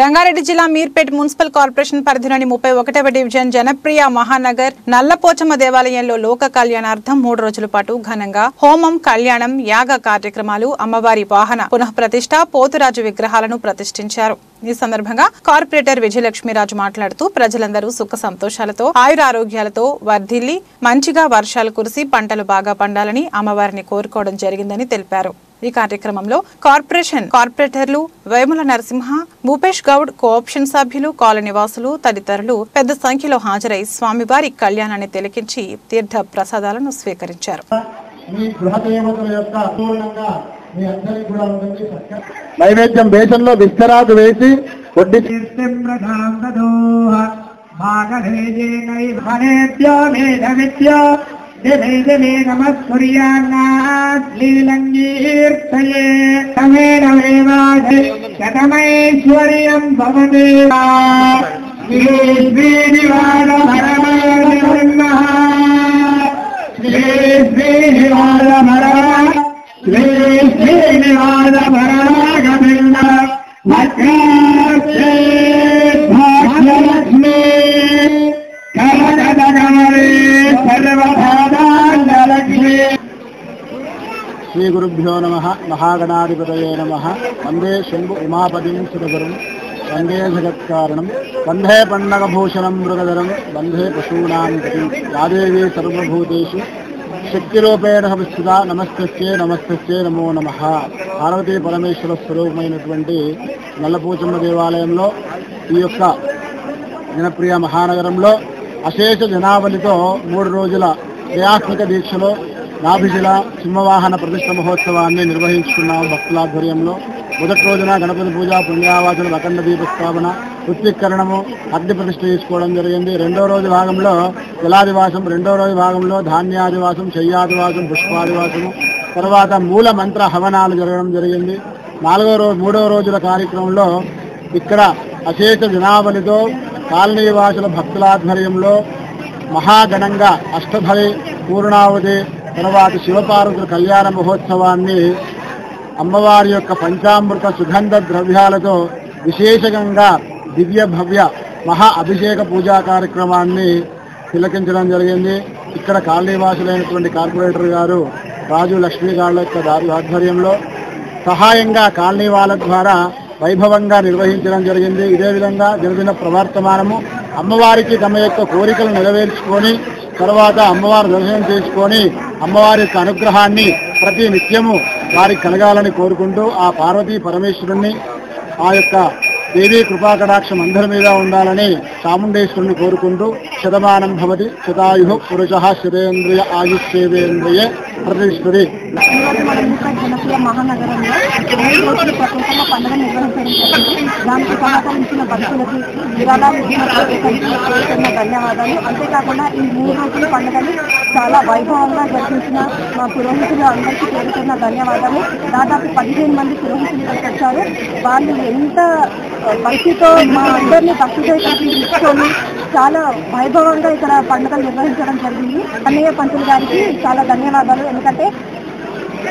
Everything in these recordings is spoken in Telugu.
రంగారెడ్డి జిల్లా మీర్పేట్ మున్సిపల్ కార్పొరేషన్ పరిధిలోని ముప్పై ఒకటవ డివిజన్ జనప్రియ మహానగర్ నల్లపోచమ్మ దేవాలయంలో లోక కళ్యాణార్థం మూడు రోజుల పాటు ఘనంగా హోమం కళ్యాణం యాగ కార్యక్రమాలు అమ్మవారి వాహన పునఃప్రతిష్ట పోతురాజు విగ్రహాలను ప్రతిష్ఠించారు. ఈ సందర్భంగా కార్పొరేటర్ విజయలక్ష్మీరాజు మాట్లాడుతూ ప్రజలందరూ సుఖ సంతోషాలతో ఆయురారోగ్యాలతో వర్ధిల్లి మంచిగా వర్షాలు కురిసి పంటలు బాగా పండాలని అమ్మవారిని కోరుకోవడం జరిగిందని తెలిపారు. ఈ కార్యక్రమంలో కార్పొరేషన్ కార్పొరేటర్లు వేముల నరసింహ భూపేష్ గౌడ్ కోఆప్షన్ సభ్యులు కాలనీ వాసులు తదితరులు పెద్ద సంఖ్యలో హాజరై స్వామివారి కళ్యాణాన్ని తిలకించి తీర్థ ప్రసాదాలను స్వీకరించారు. నైవేద్యం వేషంలో విస్తరాకు వేసి వడ్డీ திசைகளே நமஸ்வரியாண்ணீலங்கீர்த்தயே சமேனவேவாது சதமைஸ்வரியம் பவதேவா ஸ்ரீஸ்ரீனிவாத மரணாகமில்ல மற்ற శ్రీ గురుభ్యో నమ మహాగణాధిపతయే నమ వందే శంభు ఉమాపతిం సురగురం వందే జగత్కారణం వందే పండగభూషణం మృగధరం వందే పశూనాం గతి యాదేవీ సర్వభూతేషు శక్తిరూపేణ సంస్థిత నమస్తే నమస్తే నమో నమ పార్వతీ పరమేశ్వర స్వరూపమైనటువంటి నల్లపూచమ్మ దేవాలయంలో ఈ యొక్క జనప్రియ మహానగరంలో అశేష జనావళితో మూడు రోజుల క్రియాత్మక దీక్షలో నాభిశిల సింహవాహన ప్రతిష్ట మహోత్సవాన్ని నిర్వహించుకున్నాం భక్తులాధ్వర్యంలో మొదటి రోజున గణపతి పూజ పుణ్యావాసులు అఖండ దీపస్థాపన ఉత్తికరణము అగ్ని ప్రతిష్ఠ చేసుకోవడం జరిగింది. రెండో రోజు భాగంలో జలాదివాసం రెండో రోజు భాగంలో ధాన్యాదివాసం శయ్యాదివాసం పుష్పాదివాసము తర్వాత మూల మంత్ర హవనాలు జరగడం జరిగింది. నాలుగో రోజు మూడో రోజుల కార్యక్రమంలో ఇక్కడ అశేష జనావళితో కాలనీవాసుల భక్తులాధ్వర్యంలో మహాగణంగా అష్టభరి పూర్ణావతి తర్వాత శివపార్వతుల కళ్యాణ మహోత్సవాన్ని అమ్మవారి యొక్క పంచామృత సుగంధ ద్రవ్యాలతో విశేషంగా దివ్య భవ్య మహా అభిషేక పూజా కార్యక్రమాన్ని తిలకించడం జరిగింది. ఇక్కడ కాలనీవాసులైనటువంటి కార్పొరేటర్ గారు రాజు లక్ష్మీ గారుల యొక్క ఆధ్వర్యంలో సహాయంగా కాలనీ వాళ్ళ ద్వారా వైభవంగా నిర్వహించడం జరిగింది. ఇదే విధంగా జరిగిన ప్రవర్తమానము అమ్మవారికి తమ యొక్క కోరికలు నెరవేర్చుకొని తర్వాత అమ్మవారు దర్శనం చేసుకొని అమ్మవారి యొక్క అనుగ్రహాన్ని ప్రతి నిత్యము వారికి కలగాలని కోరుకుంటూ ఆ పార్వతీ పరమేశ్వరుణ్ణి ఆ యొక్క దేవీ కృపాకటాక్షం అందరి మీద ఉండాలని చాముండేశ్వరుని కోరుకుంటూ శతమానం భవతి శతాయు పురుష శతేంద్రియ ఆయుష్యేంద్రియ ప్రదర్శిస్తుంది మన జనప్రియ మహానగరంలో మూడు పండుగ నిర్వహించడం జరిగింది దానికి సహకరించిన భక్తులకి విరాళాలు ఇచ్చిన ధన్యవాదాలు అంతేకాకుండా ఈ మూడు రోజుల పండుగని చాలా వైభవంగా జరిపించిన మా పురోహితులు అందరికీ పేరుతున్న ధన్యవాదాలు దాదాపు పదిహేను మంది పురోహితులు ఇక్కడికి వచ్చారు వాళ్ళు ఎంత భక్తితో మా అందరినీ భక్తి తీసుకొని చాలా వైభవంగా ఇక్కడ పండుగలు నిర్వహించడం జరిగింది. అన్నయ్య పంతులు గారికి చాలా ధన్యవాదాలు. ఎందుకంటే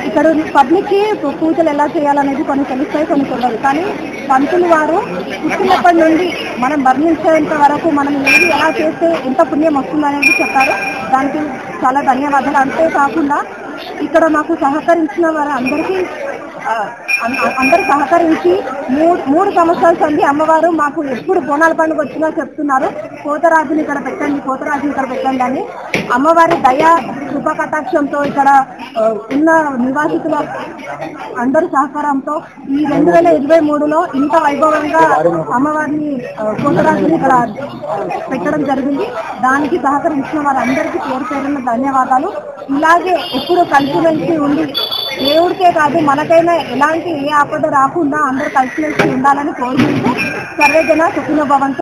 ఇక్కడ పబ్లిక్కి పూజలు ఎలా చేయాలనేది కొన్ని తెలుస్తాయి కొన్ని తెలియదు. కానీ పంతులు వారు పుట్టినప్పటి నుండి మనం మరణించేంత వరకు మనం ఏది ఎలా చేస్తే ఎంత పుణ్యం వస్తుందనేది చెప్పారు. దానికి చాలా ధన్యవాదాలు. అంతేకాకుండా ఇక్కడ మాకు సహకరించిన వారు అందరికీ అందరు అందరూ సహకరించి మూడు మూడు సంవత్సరాల సంది అమ్మవారు మాకు ఎప్పుడు బోనాల పండుగ వచ్చినా చెప్తున్నారు. కోతరాజుని ఇక్కడ పెట్టండి కోతరాజుని ఇక్కడ పెట్టండి అని. అమ్మవారి దయా కృప కటాక్షంతో ఇక్కడ ఉన్న నివాసితుల అందరి సహకారంతో ఈ రెండు వేల ఇరవై మూడులో ఇంత వైభవంగా అమ్మవారిని ఆ, ఇక్కడ పెట్టడం జరిగింది. దానికి సహకరించిన వారందరికీ పేరు పేరున ధన్యవాదాలు. ఇలాగే ఎప్పుడు కలిసిమెలిసి ఉండి దేవుడికే కాదు మనకైనా ఎలాంటి ఏ ఆపద రాకుండా అందరూ కలిసిమెలిసి ఉండాలని కోరుకుంటూ సర్వేజన సుఖినో భవంతు.